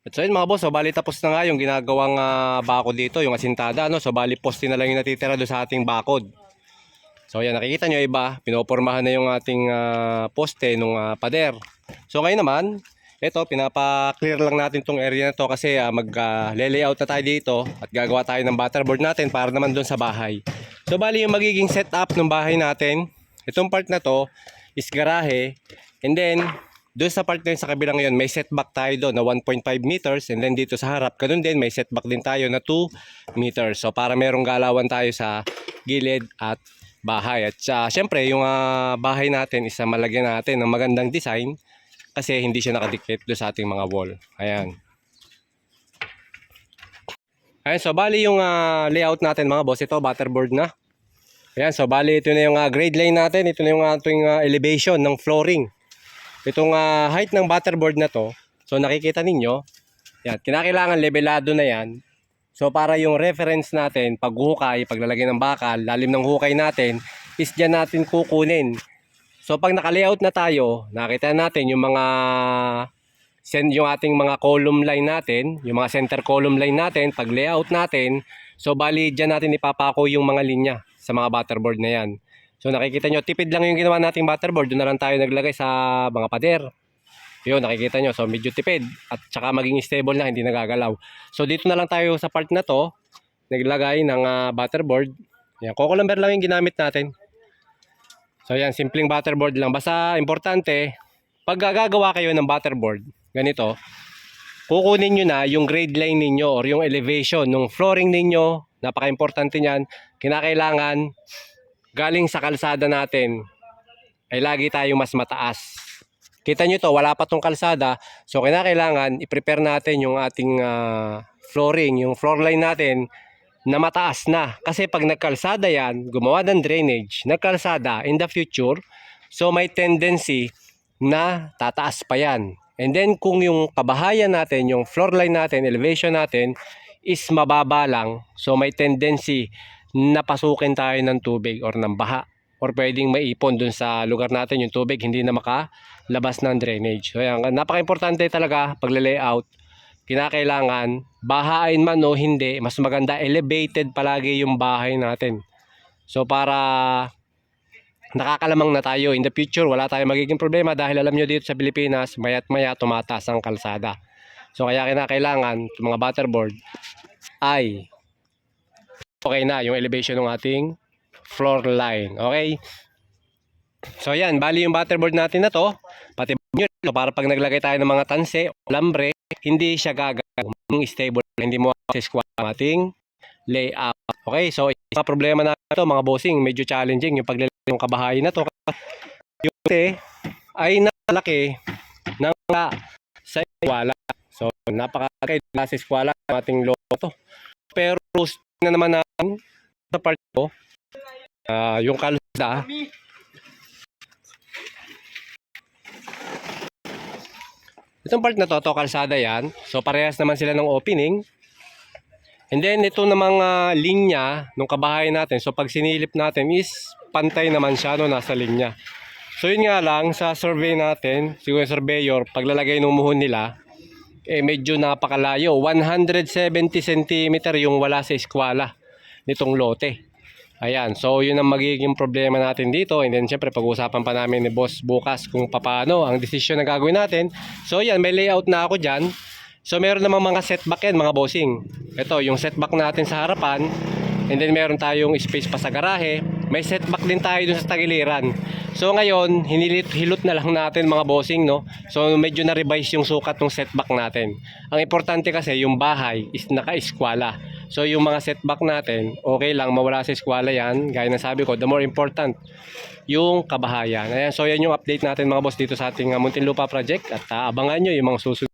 At so yun mga boss, so bali tapos na nga yung ginagawang ah, bakod dito, yung asintada, no? So bali poste na lang yung natitira doon sa ating bakod. So yan, nakikita nyo iba, pinopormahan na yung ating ah, poste nung ah, pader. So ngayon naman, ito, pinapa-clear lang natin tong area na to kasi ah, mag-layout na tayo dito at gagawa tayo ng butterboard natin para naman doon sa bahay. So bali yung magiging setup ng bahay natin, itong part na to is garahe and then doon sa part na sa kabilang yun, may setback tayo doon na 1.5 meters and then dito sa harap, ganun din, may setback din tayo na 2 meters. So para merong galawan tayo sa gilid at bahay. At uh, syempre, yung ah, bahay natin is ah, malagyan natin ng magandang design kasi hindi siya nakadikit doon sa ating mga wall. Ayan. Ayan, so bali yung ah, layout natin mga boss, ito butterboard na. Ayan, so bali ito na yung ah, grade line natin, ito na yung ating ah, elevation ng flooring. Itong ah, height ng butterboard na to, so nakikita ninyo, yan, kinakailangan levelado na yan. So para yung reference natin, paghukay, paglalagay ng bakal, lalim ng hukay natin, is dyan natin kukunin. So pag naka-layout na tayo, nakita natin yung mga send yung ating mga column line natin, yung mga center column line natin, pag layout natin, so bali dyan natin ipapako yung mga linya sa mga butterboard na yan. So nakikita nyo, tipid lang yung ginawa nating butterboard, doon na lang tayo naglagay sa mga pader. Yun, nakikita nyo, so medyo tipid at saka maging stable na, hindi nagagalaw. So dito na lang tayo sa part na to, naglagay ng ah, butterboard. Yan, coco lumber lang yung ginamit natin. So yan, simpleng butterboard lang. Basta importante, pag gagawa kayo ng butterboard, ganito, kukunin nyo na yung grade line ninyo or yung elevation ng flooring ninyo. Napaka-importante niyan. Kinakailangan galing sa kalsada natin ay lagi tayong mas mataas. Kita nyo to, wala pa tong kalsada. So kinakailangan i-prepare natin yung ating ah, flooring, yung floor line natin na mataas na. Kasi pag nagkalsada yan, gumawa ng drainage, nagkalsada in the future, so may tendency na tataas pa yan. And then kung yung kabahayan natin, yung floor line natin, elevation natin is mababa lang, so may tendency na pasukin tayo ng tubig or ng baha or pwedeng maipon dun sa lugar natin yung tubig hindi na makalabas ng drainage. So yan, napaka-importante talaga pagle-layout. Kinakailangan bahain man o hindi, mas maganda elevated palagi yung bahay natin. So para nakakalamang na tayo in the future, wala tayong magiging problema dahil alam nyo dito sa Pilipinas, mayat maya tumataas ang kalsada. So kaya kinakailangan mga butterboard ay okay na yung elevation ng ating floor line. Okay? So yan, bali yung butterboard natin na to, pati nyo, para pag naglagay tayo ng mga tanse, lambre, hindi siya gagawin stable, hindi mo ko ang ating layout. Okay, so isa problema na to mga bossing, medyo challenging yung paglalagay ng kabahayan na to. Yung te ay nalaki ng sa wala. So napaka-kay sa eskwala ng ating loto. Pero na naman natin sa part ko, ah, yung kalsada, Itong part na to, to kalsada yan. So parehas naman sila ng opening. And then ito na mga linya ng kabahayan natin. So pag sinilip natin is pantay naman siya no, nasa linya. So yun nga lang sa survey natin, siguro yung surveyor, paglalagay ng muhon nila, eh medyo napakalayo. 170 cm yung wala sa eskwala nitong lote. Ayan, so yun ang magiging problema natin dito. And then syempre pag-uusapan pa namin ni boss bukas kung paano ang desisyon na gagawin natin. So yan, may layout na ako dyan. So meron namang mga setback yan mga bossing. Ito, yung setback natin sa harapan. And then meron tayong space pa sa garahe. May setback din tayo dun sa tagiliran. So ngayon, hinilit, hilot na lang natin mga bossing, no? So medyo na-revise yung sukat ng setback natin. Ang importante kasi, yung bahay is naka-eskwala. So yung mga setback natin, okay lang, mawala sa eskwala yan. Gaya na sabi ko, the more important, yung kabahayan. Ayan, so yan yung update natin mga boss dito sa ating uh, Muntinlupa project. At uh, abangan nyo yung mga susunod